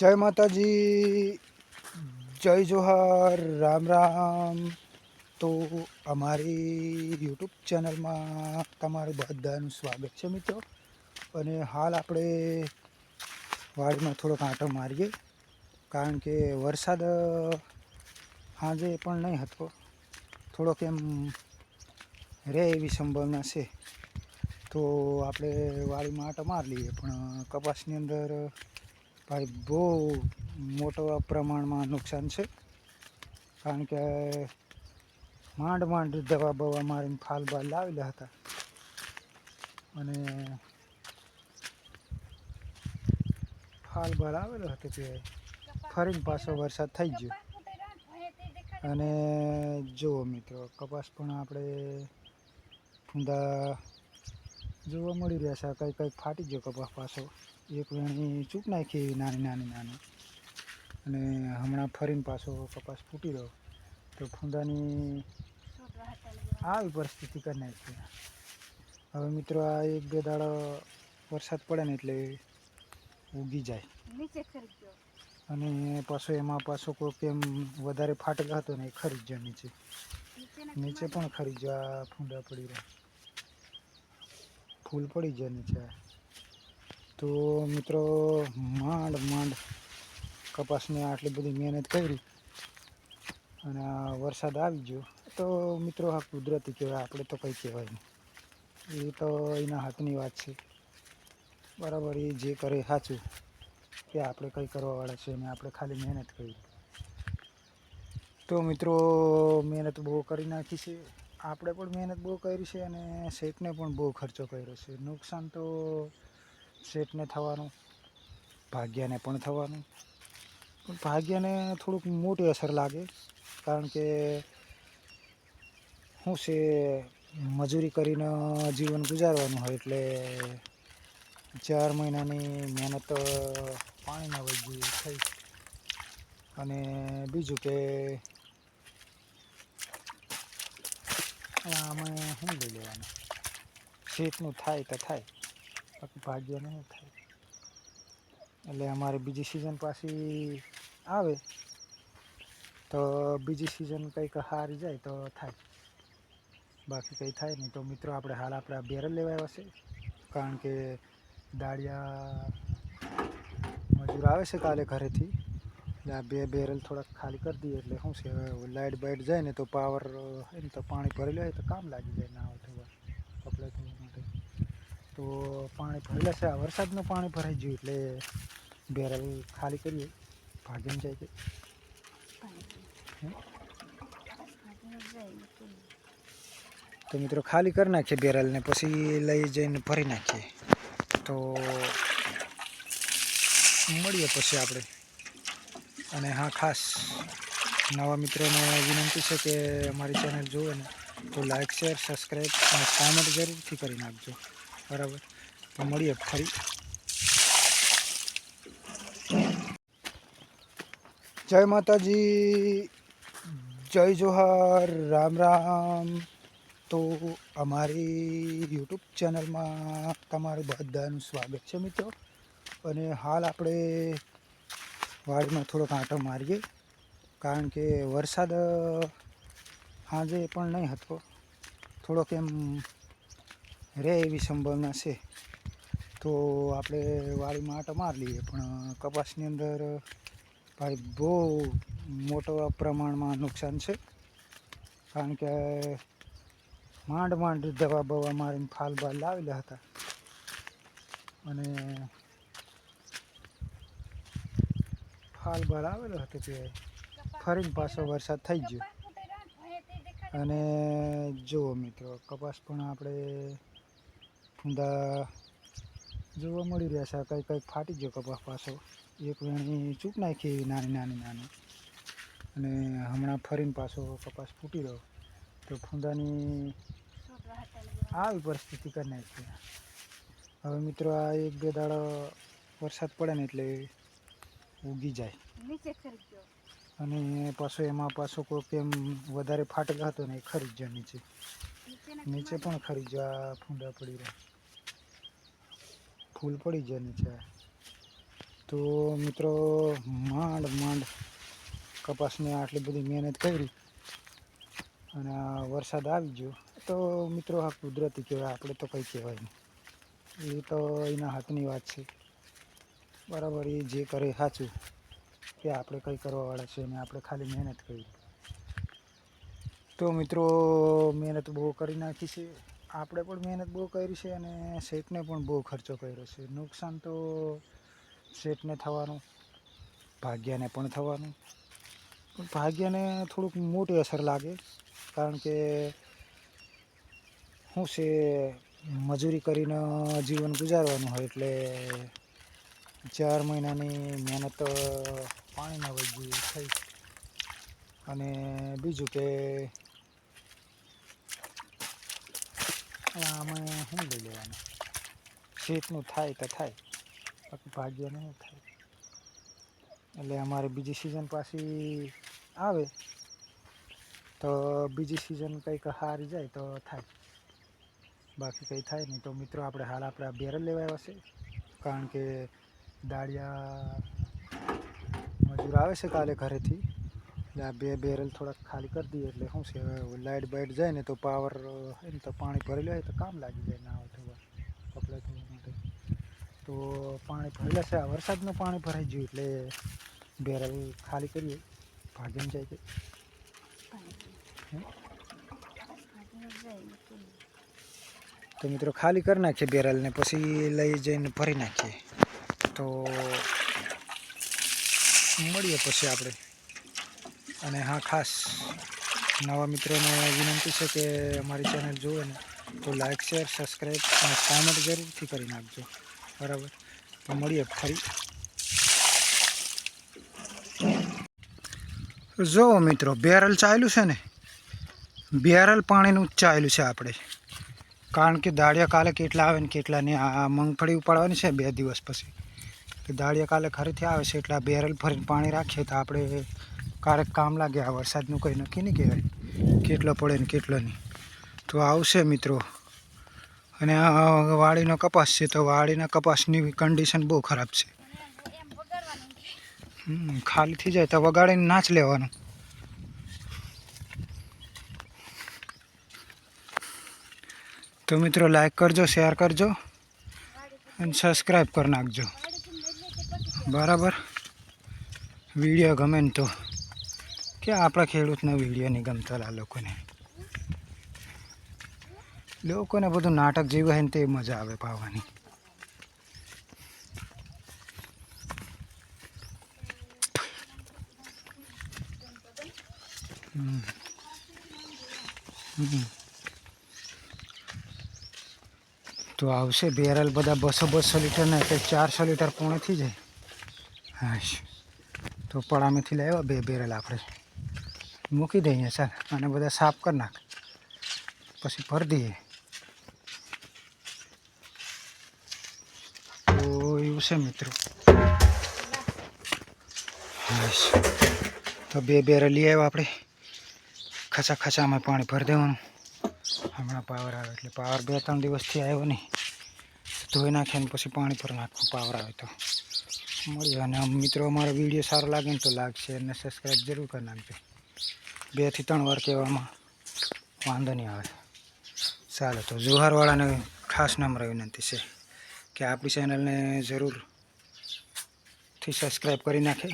જય માતાજી, જય જોહાર, રામ રામ. તો અમારી યુટ્યુબ ચેનલમાં તમારું બધાનું સ્વાગત છે મિત્રો. અને હાલ આપણે વાડીમાં થોડોક આંટો મારીએ, કારણ કે વરસાદ સાંજે પણ નહીં હતો. થોડોક એમ રહે એવી સંભાવના છે. તો આપણે વાડીમાં આંટો મારી લઈએ, પણ કપાસની અંદર ભાઈ, બહુ મોટા પ્રમાણમાં નુકસાન છે. કારણ કે માંડ માંડ દવા બવા મારીને ફાલ બાલ લાવેલા હતા. અને ફાલ બાલ આવેલો હતો તે ફરીને પાછો વરસાદ થઈ ગયો. અને જુઓ મિત્રો, કપાસ પણ આપણે ફૂંદા જોવા મળી રહ્યા છે. કંઈક કંઈક ફાટી ગયો કપાસ પાછો. એક વેણી ચૂક નાખી એવી નાની નાની નાની. અને હમણાં ફરીને પાછો કપાસ ફૂટી રહ્યો. તો ફૂંદાની આવી પરિસ્થિતિ કરી નાખી. હવે મિત્રો આ એક બે દાડો વરસાદ પડે ને એટલે ઉગી જાય. અને પાછો એમાં પાછો કોઈક એમ વધારે ફાટેલો હતો ને એ ખરી જાય નીચે. નીચે પણ ખરી જાય આ ફૂંડા પડી રહ્યા. ફૂલ પડી જાય નીચે. તો મિત્રો, માંડ માંડ. કપાસને આટલી બધી મહેનત કરી અને વરસાદ આવી ગયો. તો મિત્રો, આ કુદરતી કહેવાય, આપણે તો કંઈ કહેવાય નહીં. એ તો એના હાથની વાત છે. બરાબર, એ જે કરે સાચું કે આપણે કંઈ કરવાવાળા છે ને આપણે ખાલી મહેનત કરી. તો મિત્રો, મહેનત બહુ કરી નાખી છે. આપણે પણ મહેનત બહુ કરી છે અને શેઠને પણ બહુ ખર્ચો કર્યો છે. નુકસાન તો શેઠને થવાનું, ભાગ્યને પણ થવાનું. પણ ભાગ્યને થોડુંક મોટી અસર લાગે, કારણ કે શું છે, મજૂરી કરીને જીવન ગુજારવાનું હોય એટલે ચાર મહિનાની મહેનત પાણીમાં વહી ગઈ થઈ. અને બીજું કે, આમાં શું લઈ લેવાનું? શેઠનું થાય તો થાય. બાકી નહીં થાય. એટલે અમારે બીજી સિઝન પાછી આવે, તો બીજી સિઝન કંઈક હારી જાય તો થાય. બાકી કંઈ થાય નહીં. તો મિત્રો, આપણે હાલ આપણે આ બેરલ લેવા આવ્યા છે. કારણ કે દાળિયા મજૂર આવે છે કાલે ઘરેથી. એટલે આ બે બેરલ થોડાક ખાલી કરી દઈએ. એટલે શું છે લાઇટ બાઇટ જાય ને તો પાવર હોય ને તો પાણી ભરેલું હોય તો કામ લાગી જાય ના ધોવા માટે તો પાણી ભરેલા છે. આ વરસાદનું પાણી ભરાઈ ગયું એટલે બેરલ ખાલી કરીએ. ભાગીને જાય તો મિત્રો ખાલી કરી નાખીએ બેરલને પછી લઈ જઈને ભરી નાખીએ. તો મળીએ પછી આપણે. અને હા, ખાસ નવા મિત્રોને વિનંતી છે કે અમારી ચેનલ જુઓ ને તો લાઇક શેર સબસ્ક્રાઈબ અને કોમેન્ટ જરૂરથી કરી નાખજો. બરાબર. તો મળીએ ફરી. જય માતાજી. જય જોહાર. રામ રામ. તો અમારી યુટ્યુબ ચેનલમાં તમારું બધાનું સ્વાગત છે મિત્રો. અને હાલ આપણે વાડીમાં થોડોક આંટો મારીએ. કારણ કે વરસાદ સાંજે પણ નહીં હતો. થોડોક એમ રહે એવી સંભાવના છે. તો આપણે વાડીમાં આંટો મારી લઈએ. પણ કપાસની અંદર ભાઈ બહુ મોટા પ્રમાણમાં નુકસાન છે. કારણ કે માંડ માંડ દવા બવા મારીને ફાલ બાલ લાવેલા હતા. અને ફાલ બાલ આવેલો હતો તે ફરીને પાછો વરસાદ થઈ ગયો. અને જુઓ મિત્રો, કપાસ પણ આપણે ફૂંદા જોવા મળી રહ્યા છે. કંઈક કંઈક ફાટી ગયો કપાસ પાછો. એક વેણી ચૂક નાખી એવી નાની નાની નાની. અને હમણાં ફરીને પાછો કપાસ ફૂટી રહ્યો. તો ફૂંદાની આવી પરિસ્થિતિ કરી નાખી. હવે મિત્રો આ એક બે દાડો વરસાદ પડે ને એટલે ઉગી જાય. અને પાછો એમાં પાછો કોઈક એમ વધારે ફાટેલો હતો ને એ ખરી જાય નીચે. નીચે પણ ખરી જા ફૂંડા પડી રહ્યા. ફૂલ પડી જાય નીચે. તો મિત્રો, માંડ માંડ. કપાસને આટલી બધી મહેનત કરી અને વરસાદ આવી ગયો. તો મિત્રો, આ કુદરતી કહેવાય, આપણે તો કંઈ કહેવાય નહીં. એ તો એના હાથની વાત છે. બરાબર, એ જે કરે સાચું. કે આપણે કંઈ કરવાવાળા છે ને આપણે ખાલી મહેનત કરી. તો મિત્રો, મહેનત બહુ કરી નાખી છે. આપણે પણ મહેનત બહુ કરી છે અને શેઠને પણ બહુ ખર્ચો કર્યો છે. નુકસાન તો શેઠને થવાનું, ભાગ્યને પણ થવાનું. પણ ભાગ્યને થોડુંક મોટી અસર લાગે, કારણ કે શું છે, મજૂરી કરીને જીવન ગુજારવાનું હોય એટલે ચાર મહિનાની મહેનત પાણીમાં વહી ગઈ થઈ. અને બીજું કે આમાં શું લઈ લેવાનું. શેઠનું થાય તો થાય, બાકી ભાગ્યનું નહીં થાય. એટલે અમારે બીજી સિઝન પાછી આવે, તો બીજી સિઝન કંઈક હારી જાય તો થાય. બાકી કંઈ થાય નહીં. તો મિત્રો, આપણે હાલ આપણે બેરલ લેવા આવ્યા છે, કારણ કે દાળિયા મજૂર આવે છે કાલે ઘરેથી. એટલે આ બે બેરલ થોડાક ખાલી કરી દઈએ એટલે શું છે લાઇટ બાઇટ જાય ને તો પાવર હોય ને તો પાણી ભરેલું હોય તો કામ લાગી જાય ના ધોવા કપડાં ધોવા માટે. તો પાણી ભરેલા છે આ વરસાદનું પાણી ભરાઈ ગયું એટલે બેરલ ખાલી કરીએ, ભાગીને જાય કે. તો મિત્રો ખાલી કરી નાખીએ બેરલને પછી લઈ જઈને ભરી નાખીએ. તો મળીએ પછી આપણે. અને હા, ખાસ નવા મિત્રોને વિનંતી છે કે અમારી ચેનલ જુઓ ને તો લાઈક શેર સબસ્ક્રાઈબ અને કોમેન્ટ જરૂરથી કરી નાખજો. બરાબર? તો મળીએ ફરી. જો મિત્રો, બેરલ ચાલ્યું છે ને? બેરલ પાણીનું ચાલ્યું છે આપણે. કારણ કે દાળિયા કાલે કેટલા આવે ને કેટલા નહીં, આ મગફળી ઉપાડવાની છે બે દિવસ પછી. દાળિયા કાલે ખરેથી આવે છે, એટલે બેરલ ભરીને પાણી રાખીએ તો આપણે ક્યારેક કામ લાગે આ વરસાદનું કંઈ નક્કી નહીં કહેવાય. કેટલો પડે ને કેટલો નહીં. તો આવશે મિત્રો. અને વાડીનો કપાસ છે તો વાડીના કપાસની કન્ડિશન બહુ ખરાબ છે. ખાલી થઈ જાય તો વગાડીને નાચ લેવાનું. તો મિત્રો લાઈક કરજો શેર કરજો અને સબસ્ક્રાઈબ કરી નાખજો. બરાબર? વીડિયો ગમે ને તો. કે આપણા ખેડૂતના વીડિયો નહીં ગમતા આ લોકોને. લોકોને બધું નાટક જેવું હોય ને તે મજા આવે પાવાની. તો આવશે બેરલ બધા બસો બસો લીટરના એટલે ચારસો લીટર પૂણે થઈ જાય. હા તો પડામેથી લાવ્યા બે બેરલ આપણે. મૂકી દઈએ સર અને બધા સાફ કરી નાખ. પછી ભરી દઈએ. તો એવું છે મિત્રો. તો બે બેરલ લઈ આવ્યા આપણે. ખસા ખસામાં પાણી ભરી દેવાનું. હમણાં પાવર આવે એટલે પાવર બે ત્રણ દિવસથી આવ્યો નહીં. ધોઈ નાખ્યા ને પછી પાણી પર નાખવું, પાવર આવે તો. મળ્યો અને મિત્રો, અમારો વીડિયો સારો લાગે ને તો લાગશે અને સબસ્ક્રાઈબ જરૂર કરી નાખજો. બેથી ત્રણ વાર કહેવામાં વાંધો નહીં આવે. ચાલો તો જુહારવાળાને ખાસ નમ્ર વિનંતી છે કે આપણી ચેનલને જરૂરથી સબસ્ક્રાઈબ કરી નાખે.